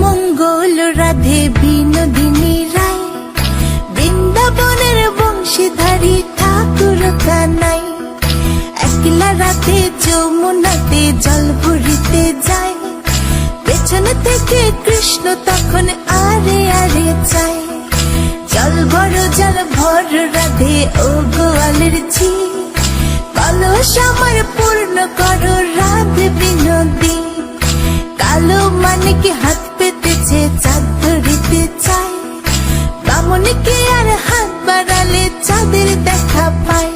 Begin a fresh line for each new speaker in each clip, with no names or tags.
মঙ্গল রাধে বিনোদিনী রায়। বৃন্দাবনের বংশীধারী ঠাকুর কানাই। একলা রাতে যমুনাতে জল ভরিতে যায়। পেছনে থেকে কৃষ্ণ তখন আরে আরে চায়। জল ভর জল ভর, রাধে ও গোয়ালের ঝি। কালো সময় পূর্ণ করো, রাধে বিনোদী কালো মানে কি বামনকে আর হাত বাড়ালে চাঁদের দেখা পায়।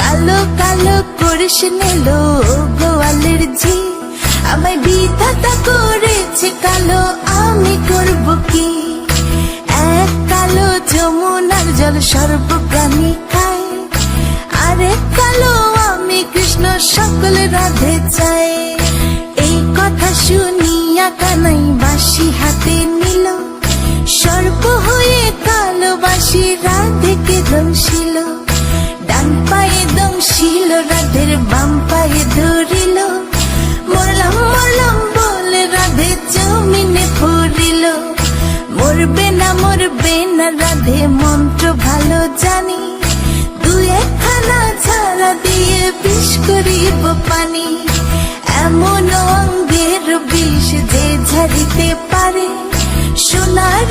কালো কালো করিস নিল গোয়ালের ঝি। আমায় বিধাতা করেছে কালো, আমি করব কি? এক কালো যমুনার জল সর্বপ্রাণী খায়। আরেক কালো আমি কৃষ্ণ সকল রাধে চাই। এই কথা শুনিয়া কানাই বাসি হাতে নিল। সর্প হয়ে কালো বাসি রাধেকে দংশিল, ডান পায়ে দংশিল, রাধের বাম পায়ে ধরিল। মরলাম মরলাম বলে রাধে জমিনে পড়িল মরবে না মরবে না রাধে মন্ত্র ভালো জানি। দু একখানা ঝাড়া দিয়ে বিষ করিব পানি। এমন অঙ্গের বিষ যে ঝাড়িতে পারে। সোনার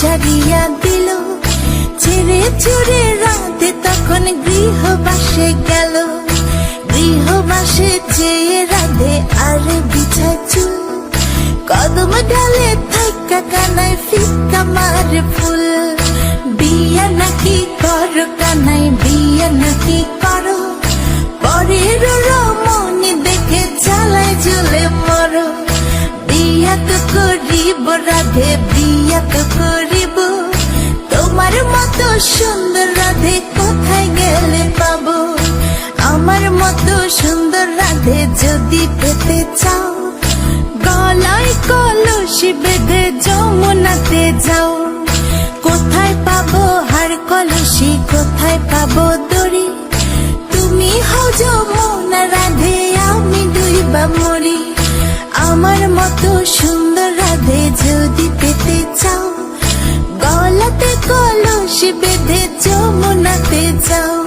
ছাড়িয়া দিল। ছেড়ে ছুড়ে রাতে তখন গৃহবাসে গেল। গৃহবাসে চেয়ে রাধে আর বিছা কদম ডালে থাকা কানাই ফিকা মার ফুল বিয়া নাকি করো কানাই বিয়া নাকি করো পরের রমণী দেখে চালায় জ্বলে মরো বিয়া তো করিব রাধে বিয়া তো করিব তোমার মতো সুন্দর রাধে কোথায় গেলে পাবো আমার মতো সুন্দর রাধে যদি পেতে চাও গলায় কলসি বেঁধে যমুনাতে যাও। কোথায় পাবো হার কলসি, কোথায় পাবো দড়ি? তুমি হও যমুনা রাধে, আমি ডুইবা মরি। আমার মতো সুন্দর রাধে যদি পেতে চাও, গলাতে কলসি বেঁধে যমুনাতে যাও।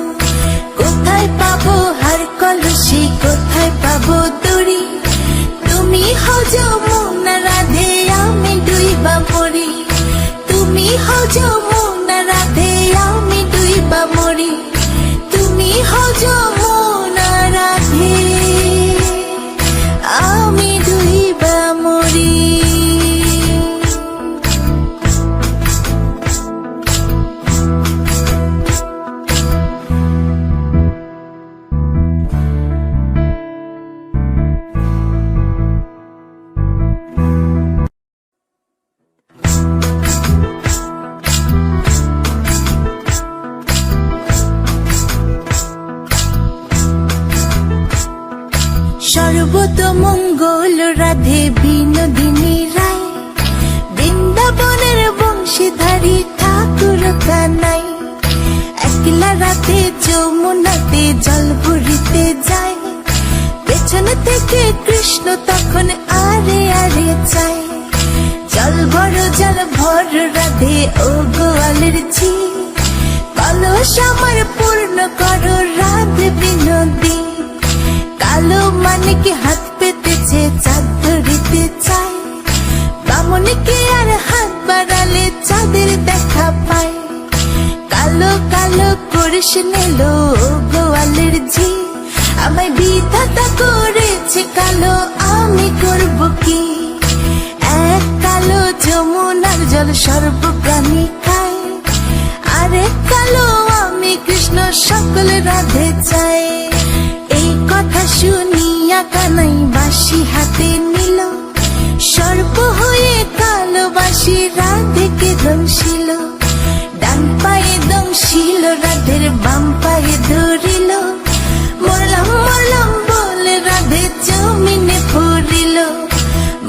পেছন কৃষ্ণ, তখন আরে আরে চায় জল বড় জল ভর, রাধে ও গোয়ালের ঝি। কলস আমার পূর্ণ করো, রাধে বিনোদী। কালো মানে কি হাত পেতেছে চাঁদ ধরিতে চায় বামনকে আর হাত বাড়ালে চাঁদের দেখা পায় কালো কালো করিস নিল গোয়ালের ঝি। আমায় বিধাতা করেছে কালো, আমি করব কি? এক কালো যমুনার জল সর্বপ্রাণী খায়, আরেক কালো আমি কৃষ্ণ সকল রাধে চাই এই কথা শুনিয়া কানাই বাসি হাতে নিল, সর্প হয়ে কালো বাসি রাধেকে দংশিল ডান পায়ে দংশিল, রাধের বাম পায়ে ধরিল।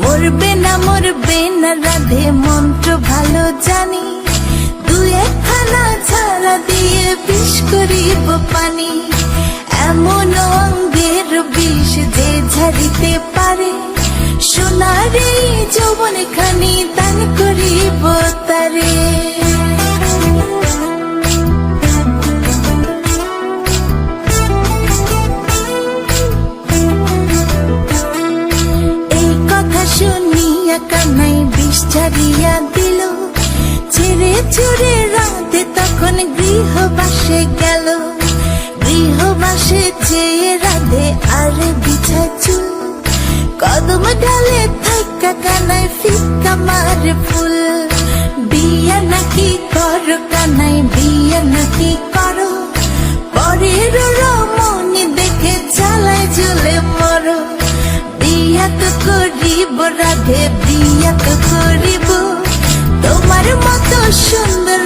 মরবে না মরবে না রাধে মন্ত্র, ভালো জানি। দু একখানা ছাড়া দিয়ে বিষ করিব পানি। এমন অঙ্গের বিষ যে ঝাড়িতে পারে। সোনারে যৌবন খানি দান করিব শুনিয়া কানাই বিষ ছাড়িয়া দিল। ছেড়ে চুরে রাতে তখন গৃহবাসে গেল। গৃহবাসে চেয়ে রাধে, আর বিছা চুল। কদম ডালে থাকা কানাই ফিকা মার ফুল। বিয়া নাকি করো কানাই বিয়া নাকি করো বিয়া তো করিব রাধে বিয়া তো করিব। তোমার মতো সুন্দর